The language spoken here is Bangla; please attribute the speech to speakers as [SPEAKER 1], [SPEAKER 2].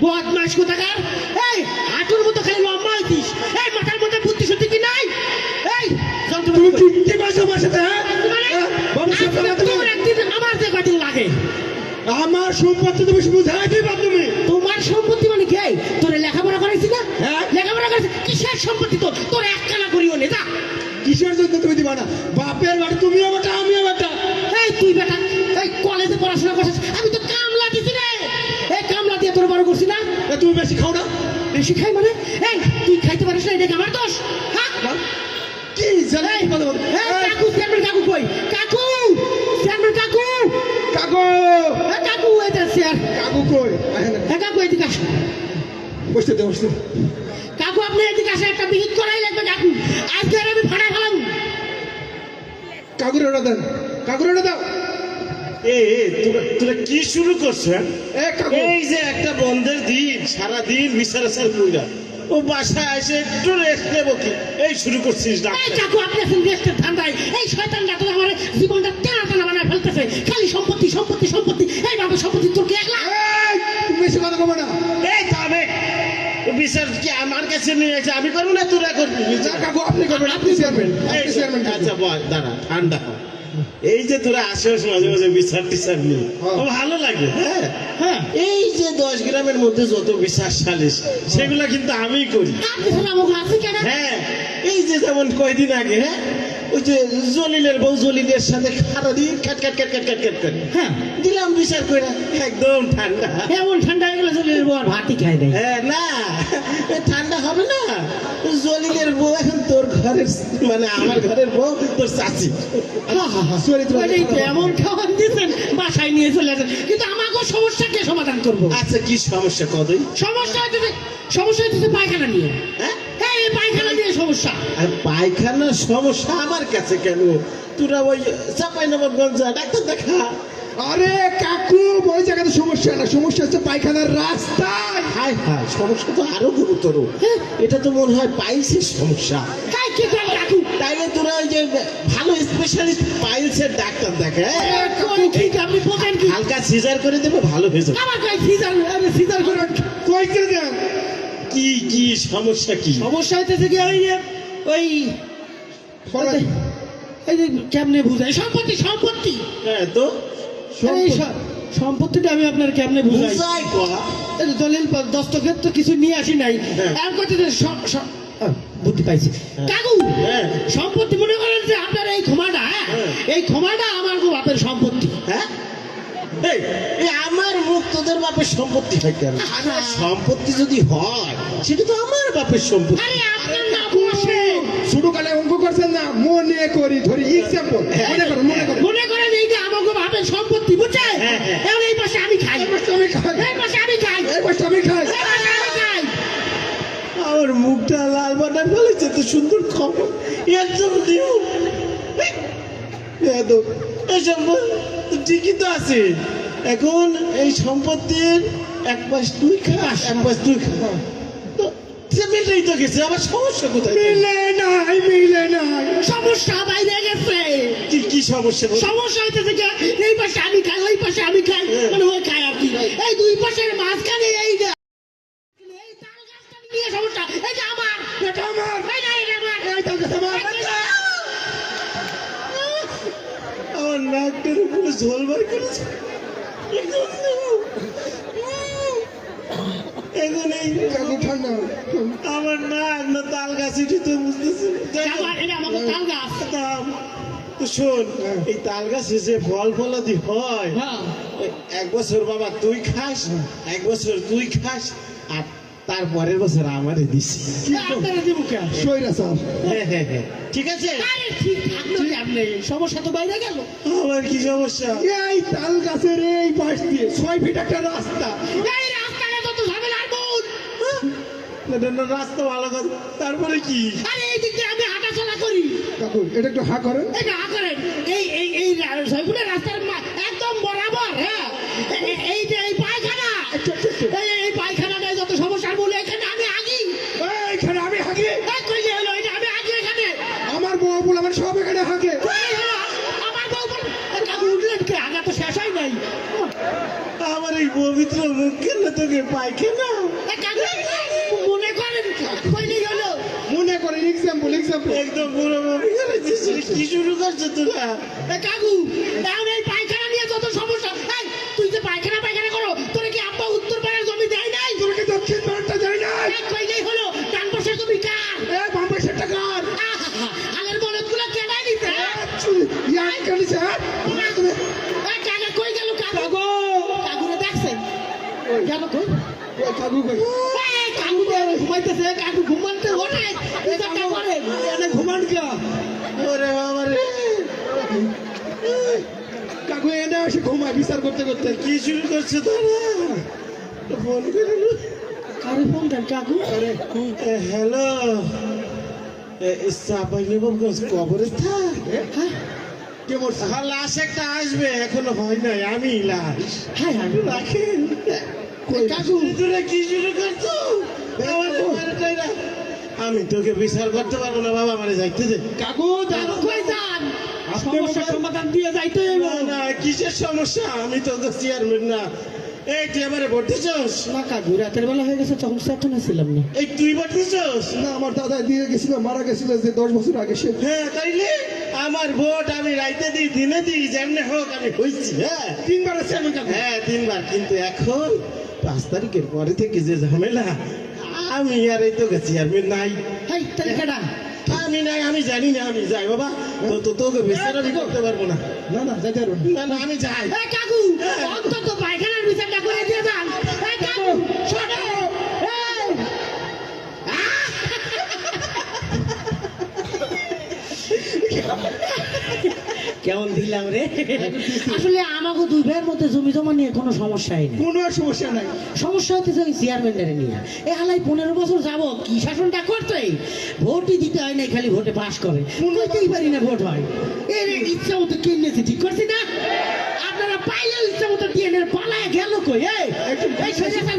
[SPEAKER 1] বদমাস কোথাকার? এই হাঁটুর মতো খালি লম্বা হইতিস। এই মাথার মধ্যে বুদ্ধি শুদ্ধি কি নাই? এই
[SPEAKER 2] তুমি আমার হ্যাঁ?
[SPEAKER 1] মানে
[SPEAKER 2] হ্যাঁ? তুমি-
[SPEAKER 1] আমার যে কদিন লাগে?
[SPEAKER 2] আমার সম্পত্তি তুমি বুঝাই দিবা তুমি।
[SPEAKER 1] তোমার সম্পত্তি মানে কে? তোরে লেখাপড়া করাইছি না?
[SPEAKER 2] হ্যাঁ।
[SPEAKER 1] লেখাপড়া করাইছি? কিসের সম্পত্তি তোর? তোর এক কানা করিও নে যা।
[SPEAKER 2] কিসের জন্য তুমি দিবা না? বাপের বাড়ি তুমিও বেটা আমিও বেটা।
[SPEAKER 1] এই তুই বেটা এই কলেজে পড়াশোনা করছিস আমি তো কামলা দিছি রে এই কামলা দিয়ে তোর বড় করছি না
[SPEAKER 2] এ, তুমি বেশি খাও না?
[SPEAKER 1] বেশি খাই মানে? এই তুই খাইতে পারিস না এটা আমার দোষ? হ্যাঁ
[SPEAKER 2] কি জানি?
[SPEAKER 1] এই,
[SPEAKER 2] বলো
[SPEAKER 1] কাকু চেয়ারম্যান কাকু কই? কাকু! চেয়ারম্যান কাকু!
[SPEAKER 2] কাকু!
[SPEAKER 1] এ, কাকু এটা চেয়ার
[SPEAKER 2] কাকু কই?
[SPEAKER 1] এ, কাকু এদিকে আসো।
[SPEAKER 2] বসতে দে বসতে
[SPEAKER 1] কাকু আপনি এদিকে আসে একটা বিহিত করাই লাগবে কাকু। আজকে আর আমি ফাড়া খেলাম
[SPEAKER 2] কাকুর ওটা দেন। কাকুর ওটা দাও।
[SPEAKER 3] তোরা তোরা কি শুরু করছ?
[SPEAKER 2] এ কাকু।
[SPEAKER 3] এই যে একটা বন্ধের দিন সারা দিন বিচার আসার ও বাসায় এসে একটু রেস্ট নেব কি? এই শুরু করছিস
[SPEAKER 1] এই কাকু আপনি এখন রেস্টের ধান্দায়। এই শয়তানটা তো আমার জীবনটা টানা টানা বানায় ফেলতেছে। খালি সম্পত্তি সম্পত্তি সম্পত্তি। এই বাবা সম্পত্তি তোর কি একলা?
[SPEAKER 2] বেশি কথা কবে না।
[SPEAKER 3] এই তবে বিচার কি আমার কাছে নিয়ে এসে আমি করব না তোরা করবি?
[SPEAKER 2] যা
[SPEAKER 3] বিচার
[SPEAKER 2] কাকু আপনি করবেন আপনি চেয়ারম্যান
[SPEAKER 3] আচ্ছা বল দাঁড়া ঠান্ডা। এই যে তোরা আসিস মাঝে মাঝে বিচার টিচার নিয়ে
[SPEAKER 2] হ্যাঁ।
[SPEAKER 3] ভালো লাগে হ্যাঁ?
[SPEAKER 1] হ্যাঁ।
[SPEAKER 3] এই যে দশ গ্রামের মধ্যে যত বিচার সালিশ সেগুলা কিন্তু আমি করি। হ্যাঁ এই যে যেমন কয়দিন আগে হ্যাঁ? ওই যে জলিলের বউ জলিলের সাথে খারা দিয়ে cat cat cat cat cat cat করে।
[SPEAKER 1] হ্যাঁ।
[SPEAKER 3] দিলাম বিচার করে একদম ঠান্ডা।
[SPEAKER 1] এমন ঠান্ডা হয়ে গেলে চলে যাব আর ভাতই খাই নাই।
[SPEAKER 3] হ্যাঁ না ঠান্ডা হবে না। ঘরের মানে আমার ঘরের বউ তোর চাচি।
[SPEAKER 1] তো, এমন খাবার দিয়েছেন? বাসায় নিয়ে চলে আসেন। কিন্তু আমাকে সমস্যা কে সমাধান করব?
[SPEAKER 3] আচ্ছা কি সমস্যা? কদই।
[SPEAKER 1] সমস্যা হইতেছে সমস্যা হইতেছে পায়খানা নিয়ে।
[SPEAKER 3] হ্যাঁ?
[SPEAKER 1] হ্যাঁ এই পায়খানা নিয়ে সমস্যা।
[SPEAKER 3] আর পায়খানার সমস্যা আমার কাছে কেন? তোরা ওই চাপাই নবাবগঞ্জ ডাক্তার দেখা।
[SPEAKER 2] আরে কাকু ওই জায়গাতে সমস্যা না। সমস্যা হচ্ছে পায়খানার রাস্তায়।
[SPEAKER 3] হায় হায় সমস্যা তো আরও গুরুতর।
[SPEAKER 1] হ্যাঁ।
[SPEAKER 3] এটা তো মনে হয় পাইলসের সমস্যা।
[SPEAKER 1] তাই কি করে কাকু?
[SPEAKER 3] তাইলে তোরা ওই যে ভালো স্পেশালিস্ট পাইলসের ডাক্তার দেখে হ্যাঁ?
[SPEAKER 1] কোন ঠিক আপনি বোঝেন কি?
[SPEAKER 3] হালকা সিজার করে দেবে ভালো ভেজো
[SPEAKER 1] আমার গায়ে সিজার আরে সিজার করে
[SPEAKER 2] কইতে দেন?
[SPEAKER 3] কি কি সমস্যা কি?
[SPEAKER 1] সমস্যা হইতেছে কি ওই ওই
[SPEAKER 2] বলেন।
[SPEAKER 1] এই কেমনে বুঝাই সম্পত্তি সম্পত্তি।
[SPEAKER 3] হ্যাঁ তো?
[SPEAKER 1] সম্পত্তিটা আমি আপনার কেমনে বুঝাই? দলিল দস্তখত তো কিছু নিয়ে আসি নাই।
[SPEAKER 3] হ্যাঁ।
[SPEAKER 1] আর স- বুদ্ধি পাইছি। কাকু
[SPEAKER 3] হ্যাঁ।
[SPEAKER 1] সম্পত্তি মনে করেন যে আপনার এই ক্ষমাটা হ্যাঁ?
[SPEAKER 3] হ্যাঁ।
[SPEAKER 1] এই ক্ষমাটা আমার বাপের সম্পত্তি।
[SPEAKER 3] হ্যাঁ? আমার মুখ তোদের বাপের সম্পত্তি হয় কেন। সম্পত্তি যদি হয় সেটা তো আমার বাপের সম্পত্তি।
[SPEAKER 2] শুরু কালে অঙ্ক করছেন না মনে করি ধরি এক্সাম্পল মনে করুন মনে করুন
[SPEAKER 1] মনে করেন এইটা আমাকে বাপের সম্পত্তি বুঝছে
[SPEAKER 3] হ্যাঁ।
[SPEAKER 1] এখন এই পাশে আমি খাই।
[SPEAKER 2] এই পাশটা আমি খাই।
[SPEAKER 1] এই পাশে আমি খাই।
[SPEAKER 2] এই
[SPEAKER 1] পাশে আমি খাই।
[SPEAKER 3] আমার মুখটা লাল বাটার ফেলেছে তো সুন্দর খবর। একদম দিও এই সম্পদ ঠিকই তো আছে। এখন এই সম্পত্তির এক পাশ তুই খাস। এক পাশ তুই খাস মিলেই তো গেছে আবার সমস্যা কোথায়?
[SPEAKER 2] মিলে নাই মিলে নাই।
[SPEAKER 1] সমস্যা বাইরে গেছে।
[SPEAKER 3] কি কি সমস্যা?
[SPEAKER 1] সমস্যা হইতেছে কি এই পাশে আমি খাই ওই পাশে আমি খাই
[SPEAKER 3] হ্যাঁ।
[SPEAKER 1] মানে ওই খাই আর কি। এই দুই পাশের মাঝখানে এই যে এই তাল গাছটা নিয়ে সমস্যা। এই যে আমার।
[SPEAKER 2] এটা আমার।
[SPEAKER 1] এই না এটা আমার।
[SPEAKER 2] এই তাল গাছ আমার।
[SPEAKER 3] আমার। নাকটার উপরে ঝোল বার করেছে। এখন এই আমার না তাল গাছিটি তো বুঝতেছি না।
[SPEAKER 1] তাল গাছ।
[SPEAKER 3] তো শোন এই তাল গাছে যে ফল ফলাদি হয়
[SPEAKER 1] হ্যাঁ।
[SPEAKER 3] এক বছর বাবা তুই খাস এক বছর তুই খাস আর তারপরের বছর আমারে দিছি
[SPEAKER 1] আপনারা দেবো কে?
[SPEAKER 2] সইরা স্যার।
[SPEAKER 3] হ্যাঁ হ্যাঁ হ্যাঁ। ঠিক আছে?
[SPEAKER 1] সমস্যা তো বাইরে গেল।
[SPEAKER 3] আমার কি সমস্যা?
[SPEAKER 2] এই তাল গাছের এই পাশ দিয়ে ছয় ফিট একটা রাস্তা।
[SPEAKER 3] রাস্তা ভালো কথা তারপরে কি?
[SPEAKER 1] আরে এই দিক দিয়ে আমি হাঁটাচলা করি।
[SPEAKER 2] এটা একটু হা করেন।
[SPEAKER 1] না করেন। এই এই এই রাস্তার একদম বরাবর হ্যাঁ? এই যে এই পায়খানা। এই এই পায়খানাটাই যত সমস্যার মূল এখানে আমি আগি।
[SPEAKER 2] আমি হাঁকি।
[SPEAKER 1] এই কই যে হলো এটা আমি আগি এখানে।
[SPEAKER 2] আমার বউ বলে আমার সব এখানে
[SPEAKER 1] হলো? আমার বউ বলে, উঠলেন কে? আগা তো শেষ হয় নাই।
[SPEAKER 3] আমার এই পবিত্র মুখ কেন তোকে পায়খানা
[SPEAKER 1] এ কাকু মনে করেন কইলেই হলো
[SPEAKER 2] মনে করেন এক্সাম্পল এক্সাম্পল
[SPEAKER 3] একদম পুরো মমি কি শুরু করছ তোরা
[SPEAKER 1] কাকু এই পায়খানা নিয়ে যত সমস্যা এই তুই যে পায়খানা পায়খানা করো তোরে কি আব্বা উত্তর পাড়ার জমি দেয় নাই?
[SPEAKER 2] দক্ষিণ
[SPEAKER 1] কইলেই হলো? ডান কার?
[SPEAKER 2] এ বাম টাকার তুমি
[SPEAKER 1] এ কাকা কই গেল কাকু?
[SPEAKER 2] কাকু!
[SPEAKER 1] কাকুরে দেখছেন গেল কই?
[SPEAKER 2] কাকু কই?
[SPEAKER 1] কাকু তো ঘুমাইতেছে কাকু ঘুমাতে ওঠে? বিচারটা করেন
[SPEAKER 2] এনে ঘুমান কা?
[SPEAKER 3] ওরে বাবা রে।
[SPEAKER 2] কাকু এনে এসে ঘুমায় বিচার করতে করতে।
[SPEAKER 3] কি শুরু করছ তোরা? ফোন করে নে।
[SPEAKER 1] কারে ফোন দেন কাকু।
[SPEAKER 3] হ্যালো।
[SPEAKER 1] হ্যাঁ।
[SPEAKER 2] কে মরছে
[SPEAKER 3] হ্যাঁ লাশ একটা আসবে এখনও হয় নাই আমি লাশ।
[SPEAKER 1] হ্যাঁ হ্যাঁ
[SPEAKER 3] রাখেন।
[SPEAKER 1] কাকু
[SPEAKER 3] কি শুরু করছ। আমি তোকে বিচার করতে পারব না বাবা মানে যাইতে দে।
[SPEAKER 2] কাকু
[SPEAKER 1] কই যান
[SPEAKER 2] বলবেন-
[SPEAKER 1] সমাধান দিয়ে যাইতে হইব।
[SPEAKER 3] না কিসের সমস্যা? আমি তো চেয়ারম্যান না। এই তুই আমারে ভোট দিছস
[SPEAKER 1] না কাকু রাতের বেলা হয়ে গেছে তখন চেতনা ছিলাম না।
[SPEAKER 3] এই তুই ভোট দিছস
[SPEAKER 2] না আমার দাদা দিয়ে গেছিল মারা গেছিল যে দশ বছর আগে সে।
[SPEAKER 3] হ্যাঁ তাইলে আমার ভোট আমি রাইতে দিই দিনে দিই যেমনে হোক আমি হইছি হ্যাঁ?
[SPEAKER 2] তিনবার আছে আমি
[SPEAKER 3] হ্যাঁ তিনবার কিন্তু এখন পাঁচ তারিখের পরে থেকে যে ঝামেলা আমি আর এই তো গেছি চেয়ারম্যান নাই।
[SPEAKER 1] হেই
[SPEAKER 3] আমি নাই আমি জানি না আমি যাই বাবা। তো তো তোকে বিচার আমি করতে পারব না।
[SPEAKER 2] না না যাইতে পারব না।
[SPEAKER 3] না আমি যাই।
[SPEAKER 1] এই কাকু অন্তত পায়খানার বিচারটা করে দিয়ে যান। এই কাকু শোনো। এই। কেমন দিলাম রে? আসলে আমাকে দুই ভাইয়ের মধ্যে জমি জমা নিয়ে কোনো সমস্যাই নেই।
[SPEAKER 2] কোনো সমস্যা নাই।
[SPEAKER 1] সমস্যা হতেছে ওই চেয়ারম্যানটারে নিয়ে। এ হালাই পনেরো বছর যাব কি শাসনটা করতে? ভোটই দিতে হয় না খালি ভোটে পাশ করে। কইতেই পারি না ভোট হয়। এর ইচ্ছা মতো কিনেছে ঠিক করছি না? আপনারা পাইলেও ইচ্ছা মতো দিয়ে পালায় গেল কই এই? এই সৈন্যসান